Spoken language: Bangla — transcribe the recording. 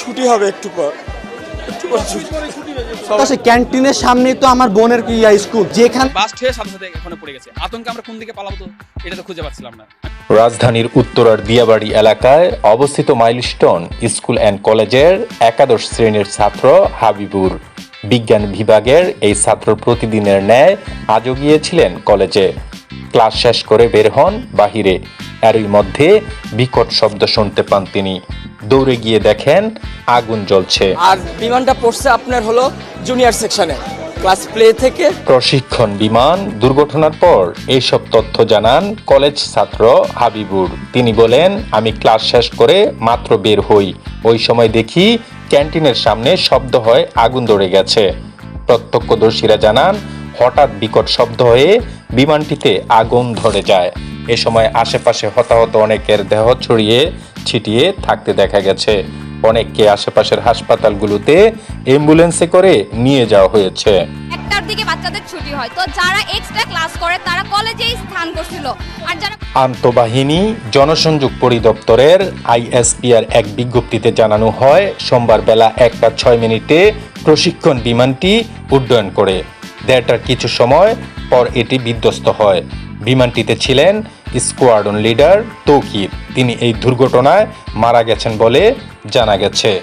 ছুটি হবে একটু পর। সে ক্যান্টিনের সামনেই তো আমার বোনের কি ইয়া স্কুল যেখান হয়ে সাথে সাথে এখানে পড়ে গেছে। আতঙ্কে আমরা কোন দিকে পালাবো তো এটা তো খুঁজে পাচ্ছিলাম না। রাজধানীর উত্তরার দিয়াবাড়ি এলাকায় অবস্থিত মাইলস্টোন স্কুল অ্যান্ড কলেজের একাদশ শ্রেণির ছাত্র হাবিবুর। বিজ্ঞান বিভাগের এই ছাত্র প্রতিদিনের ন্যায় আজও গিয়েছিলেন কলেজে। ক্লাস শেষ করে বের হন বাহিরে। এরই মধ্যে বিকট শব্দ শুনতে পান তিনি। দৌড়ে গিয়ে দেখেন আগুন জ্বলছে। আর বিমানটা পড়ছে আপনার হলো জুনিয়র সেকশনে ক্লাস প্লে থেকে। প্রশিক্ষণ বিমান দুর্ঘটনার পর এইসব তথ্য জানান কলেজ ছাত্র হাবিবুর। তিনি বলেন আমি ক্লাস শেষ করে মাত্র বের হই। ওই সময় দেখি ক্যান্টিনের সামনে শব্দ হয় আগুন ধরে গেছে। প্রত্যক্ষদর্শীরা জানান হঠাৎ বিকট শব্দ হয়ে বিমানটিতে আগুন ধরে যায়। এ সময় আশেপাশে হতাহত অনেকের দেহ ছড়িয়ে ছিটিয়ে থাকতে দেখা গেছে। অনেককে আশেপাশের হাসপাতালগুলোতে অ্যাম্বুলেন্সে করে নিয়ে যাওয়া হয়েছে। একটার দিকে বাচ্চাদের ছুটি হয় তো যারা এক্সট্রা ক্লাস করে তারা কলেজেই স্থান করছিল। আর যারা আন্তঃবাহিনী জনসংযোগ পরিদপ্তরের আইএসপিআর এক বিজ্ঞপ্তিতে জানানো হয় সোমবার বেলা একটা ছয় মিনিটে প্রশিক্ষণ বিমানটি উড্ডয়ন করে। দেড়টার কিছু সময় পর এটি বিধ্বস্ত হয়। বিমানটিতে ছিলেন স্কোয়াডন লিডার তৌকির। তিনি এই দুর্ঘটনায় মারা গেছেন বলে জানা গেছে।